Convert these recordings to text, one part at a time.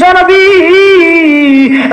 বিশ্বনবী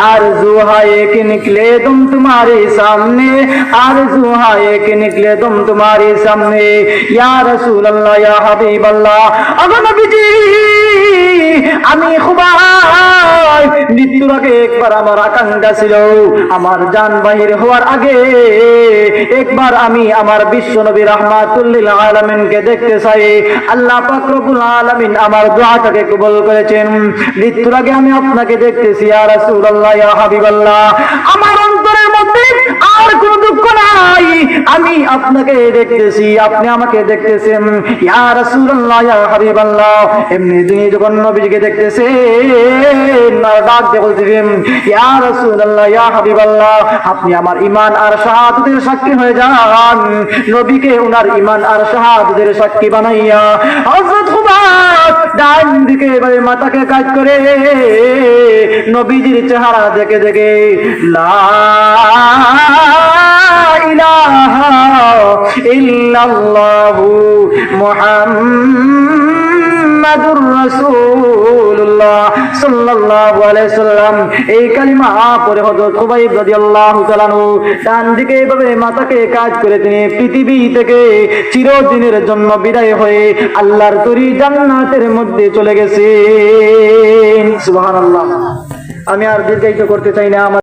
आरज़ू है कि निकले तुम तुम्हारे सामने आरज़ू है कि निकले तुम तुम्हारे सामने या रसूल अल्लाह या हबीब अल्लाह अगर नबीजी আমি খুবাই মৃত্যুর আগে একবার আমার আকাঙ্ক্ষা ছিল আমার জান বাহির হওয়ার আগে একবার আমি আমার বিশ্ব নবী রহমাতুল্লিল আলমিনকে দেখতে চাই। আল্লাহ পাক আলমিন আলামিন আমার দোয়াটাকে কবল করেছেন। মৃত্যুর আগে আমি আপনাকে দেখতেছি আর রাসূলুল্লাহ, ইয়া হাবিবাল্লাহ। আপনাকে দেখতেছি, আপনি আমাকে দেখতেছেন। ইয়া রাসূলুল্লাহ, ইয়া হাবিবাল্লাহ। এমনি তিনি যখন নবীজিকে দেখতেছেন ইয়া হাবিবাল্লাহ, আপনি আমার আর সাক্ষী হয়ে যান। নবীকে উনার আর সাক্ষী বানাইয়া ডান দিকে এবারে মাথাকে কাজ করে নবীজির চেহারা দেখে দেখে, লা ইলাহা ইল্লাল্লাহু মুহাম্মাদুর এই কালিমা পড়ে হযরত খুবাইব রাদিয়াল্লাহু ডান দিকে এভাবে মাথাকে কাজ করে তিনি পৃথিবী থেকে চিরদিনের জন্য বিদায় হয়ে আল্লাহর তরি জান্নাতের মধ্যে চলে গেছেন। সুবহানাল্লাহ। আমি আর দীর্ঘায়িত করতে চাই না, আমার